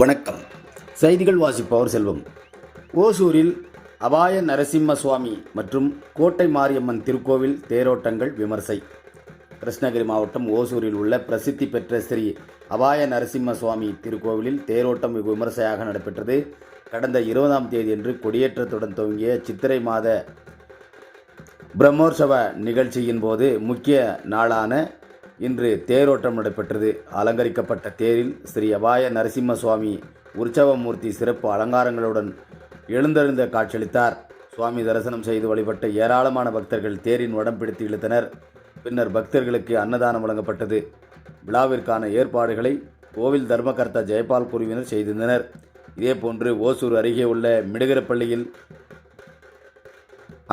வணக்கம். செய்திகள் வாசிப்பவர் செல்வம். ஓசூரில் அபாய நரசிம்ம சுவாமி மற்றும் கோட்டை மாரியம்மன் திருக்கோவில் தேரோட்டங்கள் விமர்சை. கிருஷ்ணகிரி மாவட்டம் ஓசூரில் உள்ள பிரசித்தி பெற்ற ஸ்ரீ அபாய நரசிம்ம சுவாமி திருக்கோவிலில் தேரோட்டம் வெகு விமர்சையாக நடைபெற்றது. கடந்த இருபதாம் தேதியன்று கொடியேற்றத்துடன் துவங்கிய சித்திரை மாத பிரம்மோற்சவ நிகழ்ச்சியின் போது முக்கிய நாளான இன்று தேரோட்டம் நடைபெற்றது. அலங்கரிக்கப்பட்ட தேரில் ஸ்ரீ அபாய நரசிம்ம சுவாமி உற்சவமூர்த்தி சிறப்பு அலங்காரங்களுடன் எழுந்தெழுந்த காட்சியளித்தார். சுவாமி தரிசனம் செய்து வழிபட்ட ஏராளமான பக்தர்கள் தேரின் வடம் பிடித்து இழுத்தனர். பின்னர் பக்தர்களுக்கு அன்னதானம் வழங்கப்பட்டது. விழாவிற்கான ஏற்பாடுகளை கோவில் தர்மகர்த்தா ஜெயபால் குழுவினர் செய்திருந்தனர். இதேபோன்று ஓசூர் அருகே உள்ள மிடுகரப்பள்ளியில்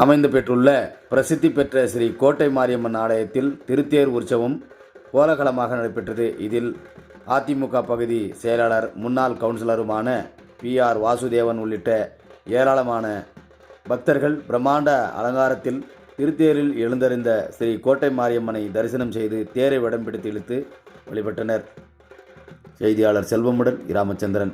அமைந்து பெற்றுள்ள பிரசித்தி பெற்ற ஸ்ரீ கோட்டை மாரியம்மன் ஆலயத்தில் திருத்தேர் உற்சவம் கோலகலமாக நடைபெற்றது. இதில் அதிமுக பகுதி செயலாளர் முன்னாள் கவுன்சிலருமான பி ஆர் வாசுதேவன் உள்ளிட்ட ஏராளமான பக்தர்கள் பிரம்மாண்ட அலங்காரத்தில் திருத்தேரில் எழுந்தறிந்த ஸ்ரீ கோட்டை மாரியம்மனை தரிசனம் செய்து தேரை வடம் பிடித்து இழுத்து வழிபட்டனர். செய்தியாளர் செல்வமுடன் ராமச்சந்திரன்